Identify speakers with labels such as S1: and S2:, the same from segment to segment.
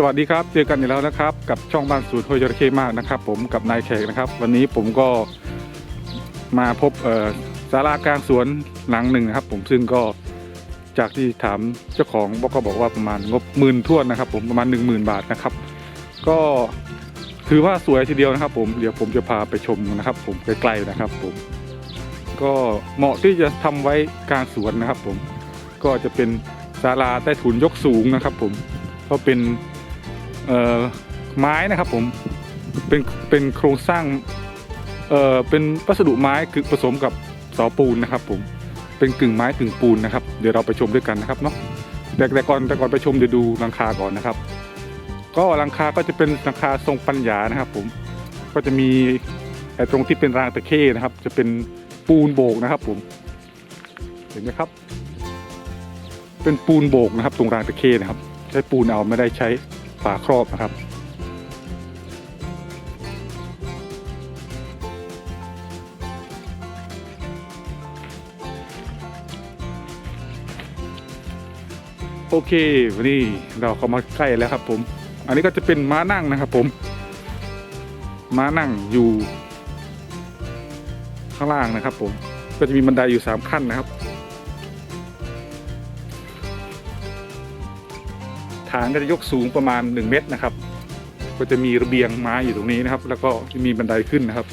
S1: สวัสดีครับ เจอกันอีกแล้วนะครับ กับช่องบ้านสูตรโฮยจระเข้มากนะครับ ผมกับนายแขกนะครับ วันนี้ผมก็มาพบเศาลากลางสวนหลังหนึ่งนะครับ ผมซึ่งก็จากที่ถามเจ้าของบอกก็บอกว่าประมาณงบหมื่นท่วนนะครับ ผมประมาณ 1 0,000 บาทนะครับ ก็ถือว่าสวยทีเดียวนะครับ ผมเดี๋ยวผมจะพาไปชมนะครับ ผมใกล้ๆนะครับ ผม ก็เหมาะที่จะทำไว้กลางสวนนะครับ ผมก็จะเป็นศาลาใต้ถุนยกสูงนะครับ ผมก็เป็น ไม้นะครับผมเป็นเป็นโครงสร้างเอ่อเป็นวัสดุไม้คือผสมกับเสาปูนนะครับ ผมเป็นกึ่งไม้กึ่งปูนนะครับ เดี๋ยวเราไปชมด้วยกันนะครับเนาะแต่แต่ก่อนแต่ก่อนไปชมเดี๋ยวดูหลังคาก่อนนะครับ ก็หลังคาก็จะเป็นหลังคาทรงปัญญานะครับ ผมก็จะมีไอ้ตรงที่เป็นรางตะเข้นะครับ จะเป็นปูนโบกนะครับ ผม เห็นไหมครับ เป็นปูนโบกนะครับ ตรงรางตะเข้นะครับ ใช้ปูนเอาไม่ได้ใช้าครอบนะครับ โอเควันนี้เราก็มาใกล้แล้วครับผม อันนี้ก็จะเป็นม้านั่งนะครับผม ม้านั่งอยู่ ข้างล่างนะครับผม ก็จะมีบันไดอยู่สามขั้นนะครับ ฐานก็จะยกสูงประมาณ 1 เมตรนะครับ ก็จะมีระเบียงไม้อยู่ตรงนี้นะครับ แล้วก็จะมีบันไดขึ้นนะครับ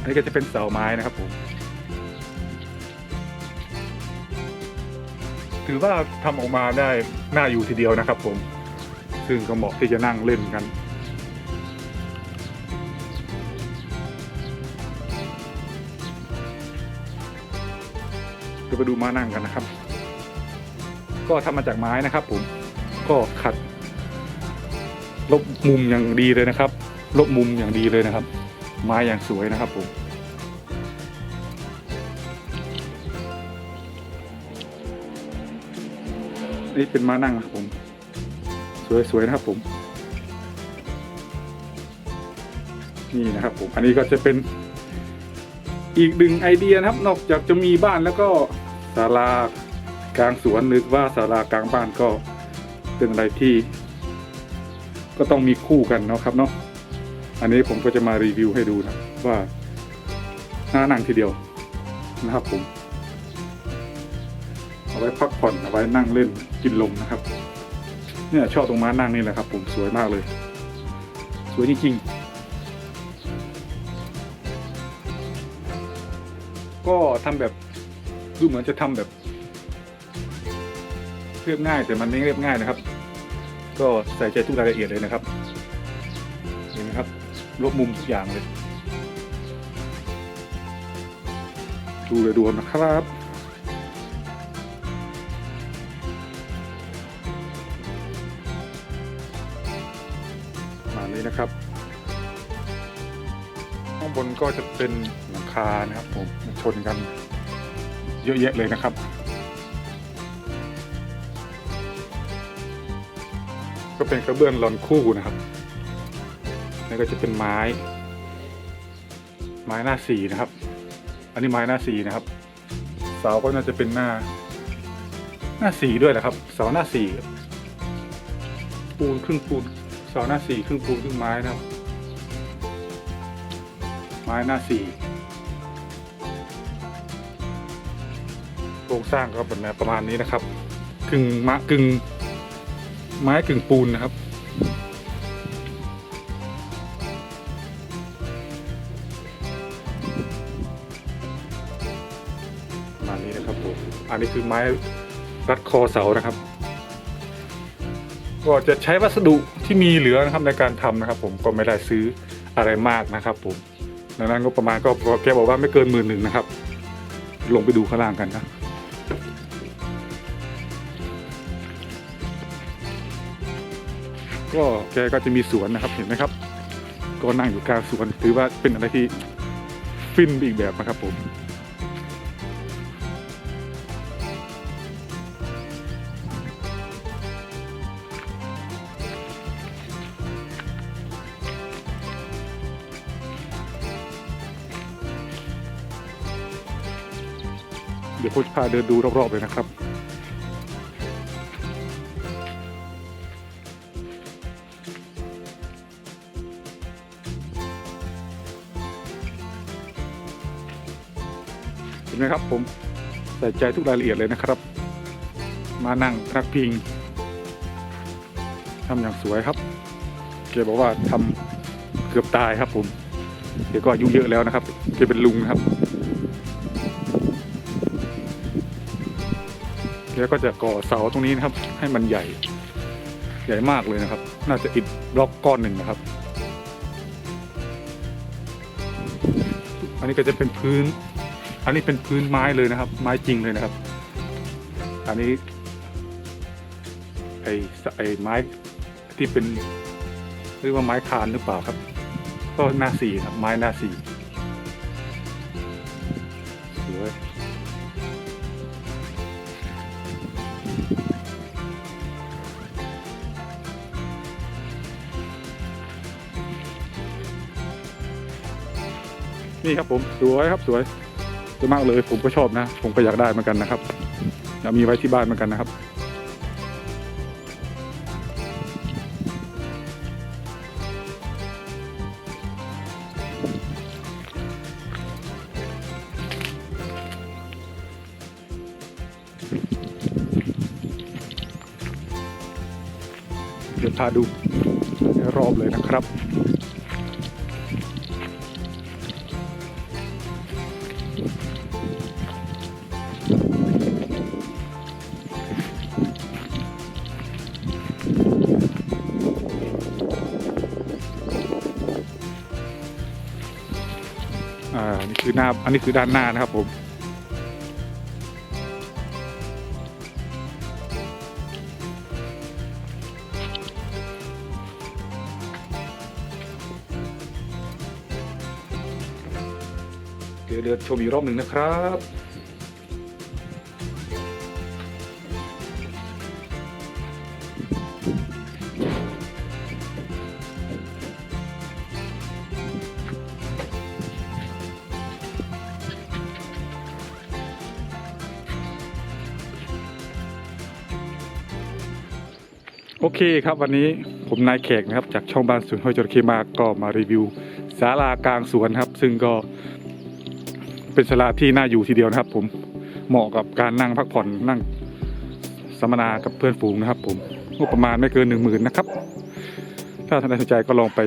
S1: อันนี้ก็จะเป็นเสาไม้นะครับผมถือว่าทำออกมาได้น่าอยู่ทีเดียวนะครับผม ซึ่งก็เหมาะที่จะนั่งเล่นกัน เดี๋ยวไปดูม้านั่งกันนะครับ ก็ทำมาจากไม้นะครับ ผมก็ขัด ลบมุมอย่างดีเลยนะครับ ลบมุมอย่างดีเลยนะครับ ไม้อย่างสวยนะครับผมนี่เป็นม้านั่งครับผม สวยๆนะครับผมนี่นะครับผม อันนี้ก็จะเป็น อีกหนึ่งไอเดียนะครับ นอกจากจะมีบ้านแล้วก็ศาลากลางสวนหรือว่าศาลากลางบ้านก็เป็นอะไรที่ ก็ต้องมีคู่กันเนาะครับเนาะอันนี้ผมก็จะมารีวิวให้ดูนะว่าน่านั่งทีเดียวนะครับผม เอาไว้พักผ่อนเอาไว้นั่งเล่นกินลมนะครับ เนี่ยชอบตรงม้านั่งนี่แหละครับ ผมสวยมากเลย สวยจริงๆ ก็ทำแบบดูเหมือนจะทำแบบเรียบง่ายแต่มันไม่เรียบง่ายนะครับ ก็ใส่ใจทุกรายละเอียดเลยนะครับ เห็นไหมครับลบมุมทุกอย่างเลย ดูเลยดูนะครับมาณนี้นะครับ ข้างบนก็จะเป็น คานะครับผมมาชนกันเยอะแยะเลยนะครับ ก็เป็นกระเบื้องลอนคู่นะครับนี่ก็จะเป็นไม้ ไม้หน้าสีนะครับ อันนี้ไม้หน้าสีนะครับ เสาก็น่าจะเป็นหน้า หน้าสีด้วยแหละครับ เสาหน้าสีปูนครึ่งปูนเสาหน้าสี่ครึ่งปูนครึ่งไม้นะครับ ไม้หน้าสี่ โครงสร้างก็เป็นประมาณนี้นะครับกึ่งมะกึ่งไม้กึ่งปูนนะครับ ประมาณนี้นะครับผมอันนี้คือไม้รัดคอเสานะครับ ก็จะใช้วัสดุที่มีเหลือนะครับในการทำนะครับ ผมก็ไม่ได้ซื้ออะไรมากนะครับ ผมดังนั้นก็ประมาณก็แกบอกว่าไม่เกินหมื่นหนึ่งนะครับ ลงไปดูข้างล่างกันนะ ก็แกก็จะมีสวนนะครับเห็นไหมครับ ก็นั่งอยู่กลางสวนถือว่าเป็นอะไรที่ฟินอีกแบบนะครับผมเดี๋ยวผมจะพาเดินดูรอบๆเลยนะครับ ไหมครับ ผมใส่ใจทุกรายละเอียดเลยนะครับ มานั่งพักพิงทำอย่างสวยครับแกบอกว่าทำเกือบตายครับ ผมแกก็อายุเยอะแล้วนะครับแกเป็นลุงครับแกก็จะก่อเสาตรงนี้นะครับ ให้มันใหญ่ ใหญ่มากเลยนะครับ น่าจะอิฐบล็อกก้อนหนึ่งนะครับ อันนี้ก็จะเป็นพื้น อันนี้เป็นพื้นไม้เลยนะครับ ไม้จริงเลยนะครับ อันนี้ไอ้ไอ้ไม้ที่เป็นเรียกว่าไม้คานหรือเปล่าครับ ก็หน้าสี่ครับ ไม้หน้าสี่สวยนี่ครับผม สวยครับสวย สวยมากเลย ผมก็ชอบนะ ผมก็อยากได้เหมือนกันนะครับอยากมีไว้ที่บ้านเหมือนกันนะครับเดี๋ยวพาดูรอบเลยนะครับ นะครับ อันนี้คือด้านหน้านะครับผม เดี๋ยวเดินชมอีกรอบหนึ่งนะครับ เคครับวันนี้ผมนายแขกนะครับจากช่องบ้านสวนห้อยจระเข้มากก็มารีวิวศาลากลางสวนครับ ซึ่งก็เป็นศาลาที่น่าอยู่ทีเดียวนะครับผมเหมาะกับการนั่งพักผ่อนนั่งสัมมนากับเพื่อนฝูงนะครับ ผมงบประมาณไม่เกินหนึ่งหมื่นนะครับ ถ้าท่านใดสนใจก็ลองไป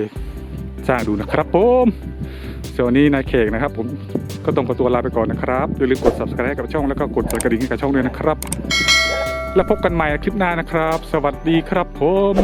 S1: สร้างดูนะครับผมส่วนวันนี้นายเขกนะครับ ผมก็ต้องขอตัวลาไปก่อนนะครับอย่าลืมกด subscribe กับช่องแล้วก็กดกระดิ่งให้กับช่องด้วยนะครับ แล้วพบกันใหม่คลิปหน้านะครับ สวัสดีครับผม